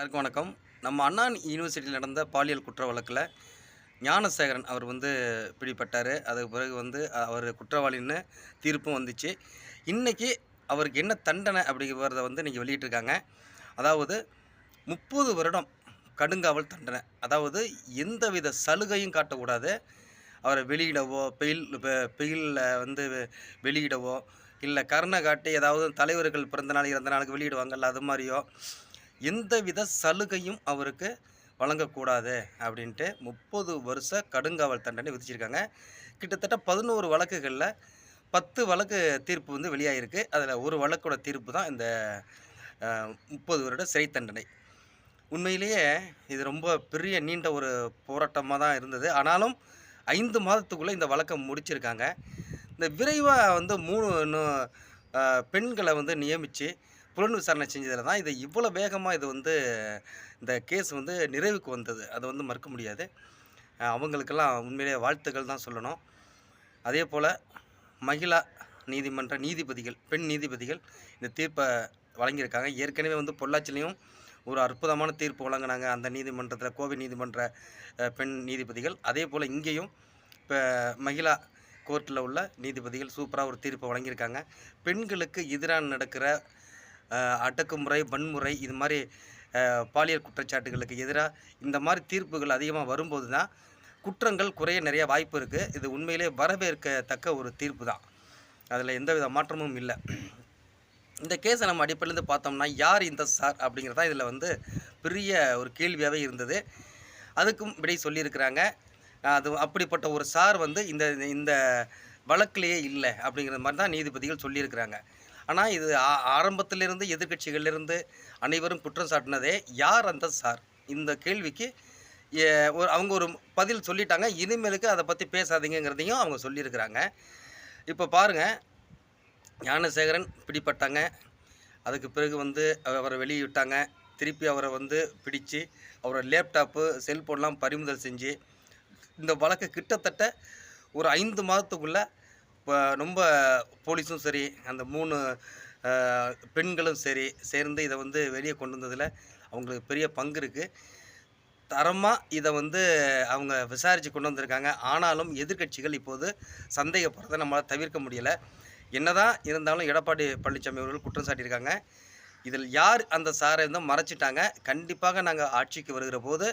எல்லாருக்கும் வணக்கம். நம்ம அண்ணா யூனிவர்சிட்டியில் நடந்த பாலியல் குற்ற வழக்கில் ஞானசேகரன் அவர் வந்து பிடிப்பட்டார் அதுக்கு பிறகு வந்து அவர் குற்றவாளின்னு தீர்ப்பும் வந்துச்சு. இன்றைக்கி அவருக்கு என்ன தண்டனை அப்படிங்கிறத வந்து நீங்கள் வெளியிட்டிருக்காங்க. அதாவது முப்பது வருடம் கடுங்காவல் தண்டனை. அதாவது எந்தவித சலுகையும் காட்டக்கூடாது. அவரை வெளியிடவோ பெயில் பெயிலில் வந்து வெளியிடவோ இல்லை கருணை காட்டி ஏதாவது தலைவர்கள் பிறந்த நாள் இறந்த நாளுக்கு வெளியிடுவாங்கல்ல அது மாதிரியோ எந்தவித சலுகையும் அவருக்கு வழங்கக்கூடாது அப்படின்ட்டு முப்பது வருஷ கடுங்காவல் தண்டனை விதிச்சிருக்காங்க. கிட்டத்தட்ட பதினோரு வழக்குகளில் பத்து வழக்கு தீர்ப்பு வந்து வெளியாகிருக்கு அதில் ஒரு வழக்கோட தீர்ப்பு தான் இந்த முப்பது வருட சிறை தண்டனை. உண்மையிலேயே இது ரொம்ப பெரிய நீண்ட ஒரு போராட்டமாக தான் இருந்தது. ஆனாலும் ஐந்து மாதத்துக்குள்ளே இந்த வழக்கை முடிச்சிருக்காங்க. இந்த விரைவாக வந்து மூணு இன்னும், பெண்களை வந்து நியமித்து புலன் விசாரணை செஞ்சதில் தான் இது இவ்வளோ வேகமாக இது வந்து இந்த கேஸ் வந்து நிறைவுக்கு வந்தது. அதை வந்து மறுக்க முடியாது. அவங்களுக்கெல்லாம் உண்மையிலேயே வாழ்த்துக்கள் தான் சொல்லணும். அதே போல் மகிழா நீதிமன்ற நீதிபதிகள் பெண் நீதிபதிகள் இந்த தீர்ப்பை வழங்கியிருக்காங்க. ஏற்கனவே வந்து பொள்ளாச்சிலையும் ஒரு அற்புதமான தீர்ப்பு வழங்கினாங்க அந்த நீதிமன்றத்தில் கோவை நீதிமன்ற பெண் நீதிபதிகள். அதே போல் இங்கேயும் இப்போ மகிழா கோர்ட்டில் உள்ள நீதிபதிகள் சூப்பராக ஒரு தீர்ப்பை வழங்கியிருக்காங்க. பெண்களுக்கு எதிராக நடக்கிற அடக்குமுறை வன்முறை இது மாதிரி பாலியல் குற்றச்சாட்டுகளுக்கு எதிராக இந்த மாதிரி தீர்ப்புகள் அதிகமாக வரும்போது தான் குற்றங்கள் குறைய நிறைய வாய்ப்பு இருக்குது இது உண்மையிலே வரவேற்கத்தக்க ஒரு தீர்ப்பு தான். அதில் எந்தவித மாற்றமும் இல்லை. இந்த கேஸை நம்ம அடிப்படையிலேருந்து பார்த்தோம்னா யார் இந்த சார் அப்படிங்கிறது தான் இதில் வந்து பெரிய ஒரு கேள்வியாகவே இருந்தது. அதுக்கும் விடை சொல்லியிருக்கிறாங்க. அது அப்படிப்பட்ட ஒரு சார் வந்து இந்த இந்த வழக்கிலேயே இல்லை அப்படிங்கிற மாதிரி தான் நீதிபதிகள் சொல்லியிருக்கிறாங்க. ஆனால் இது ஆ- ஆரம்பத்திலிருந்து எதிர்கட்சிகளிலிருந்து அனைவரும் குற்றம் சாட்டினதே யார் அந்த சார்? இந்த கேள்விக்கு ஏ- ஒரு அவங்க ஒரு பதில் சொல்லிட்டாங்க. இனிமேலுக்கு அதை பற்றி பேசாதீங்கங்கிறதையும் அவங்க சொல்லியிருக்கிறாங்க. இப்போ பாருங்கள் ஞானசேகரன் பிடிப்பட்டாங்க அதுக்கு பிறகு வந்து அவரை வெளியிட்டாங்க. திருப்பி அவரை வந்து பிடிச்சு அவரோட லேப்டாப்பு செல்ஃபோன்லாம் பறிமுதல் செஞ்சு இந்த வழக்கு கிட்டத்தட்ட ஒரு ஐந்து மாதத்துக்குள்ளே இப்போ ரொம்ப போலீஸும் சரி அந்த மூணு பெண்களும் சரி சேர்ந்து இதை வந்து வெளியே கொண்டு வந்ததில் அவங்களுக்கு பெரிய பங்கு இருக்குது தரமாக இதை வந்து அவங்க விசாரித்து கொண்டு வந்திருக்காங்க. ஆனாலும் எதிர்க்கட்சிகள் இப்போது சந்தேகப்படுறதை நம்மளால் தவிர்க்க முடியலை. என்னதான் இருந்தாலும் எடப்பாடி பழனிசாமி அவர்கள் குற்றம் சாட்டியிருக்காங்க. இதில் யார் அந்த சாரை வந்து மறைச்சிட்டாங்க? கண்டிப்பாக நாங்கள் ஆட்சிக்கு வருகிற போது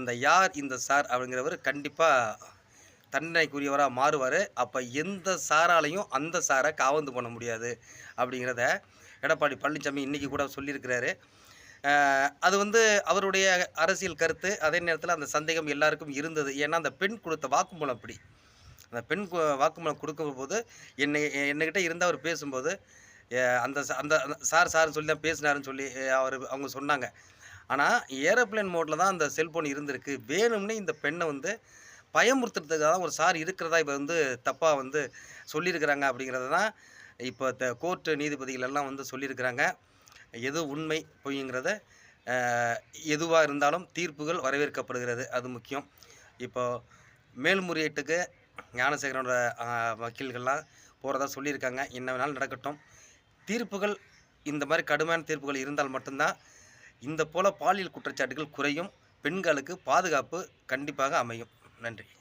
அந்த யார் இந்த சார் அப்படிங்கிறவர் கண்டிப்பாக தண்டனைக்குரியவராக மாறுவார். அப்போ எந்த சாராலையும் அந்த சாரை காவந்து பண்ண முடியாது அப்படிங்கிறத எடப்பாடி பழனிசாமி இன்றைக்கி கூட சொல்லியிருக்கிறாரு. அது வந்து அவருடைய அரசியல் கருத்து. அதே நேரத்தில் அந்த சந்தேகம் எல்லாருக்கும் இருந்தது. ஏன்னா அந்த பெண் கொடுத்த வாக்குமூலம் அப்படி. அந்த பெண் வாக்குமூலம் கொடுக்கும்போது என்னை என்னக்கிட்ட இருந்து அவர் பேசும்போது அந்த அந்த அந்த சார் சார்னு சொல்லி தான் பேசினாருன்னு சொல்லி அவர் அவங்க சொன்னாங்க. ஆனால் ஏரோப்ளேன் மோட்டில் தான் அந்த செல்ஃபோன் இருந்திருக்கு. வேணும்னே இந்த பெண்ணை வந்து பயமுறுத்துறதுக்காக தான் ஒரு சார் இருக்கிறதா இப்போ வந்து தப்பாக வந்து சொல்லியிருக்கிறாங்க அப்படிங்கிறது தான் இப்போ த கோர்ட்டு நீதிபதிகள் எல்லாம் வந்து சொல்லியிருக்கிறாங்க. எது உண்மை பொய்ங்கிறத எதுவாக இருந்தாலும் தீர்ப்புகள் வரவேற்கப்படுகிறது. அது முக்கியம். இப்போ மேல்முறையீட்டுக்கு ஞானசேகரனோட வக்கீல்கள்லாம் போகிறதா சொல்லியிருக்காங்க. என்ன வேணாலும் நடக்கட்டும். தீர்ப்புகள் இந்த மாதிரி கடுமையான தீர்ப்புகள் இருந்தால் மட்டும்தான் இந்த போல பாலியல் குற்றச்சாட்டுகள் குறையும். பெண்களுக்கு பாதுகாப்பு கண்டிப்பாக அமையும். நன்றி.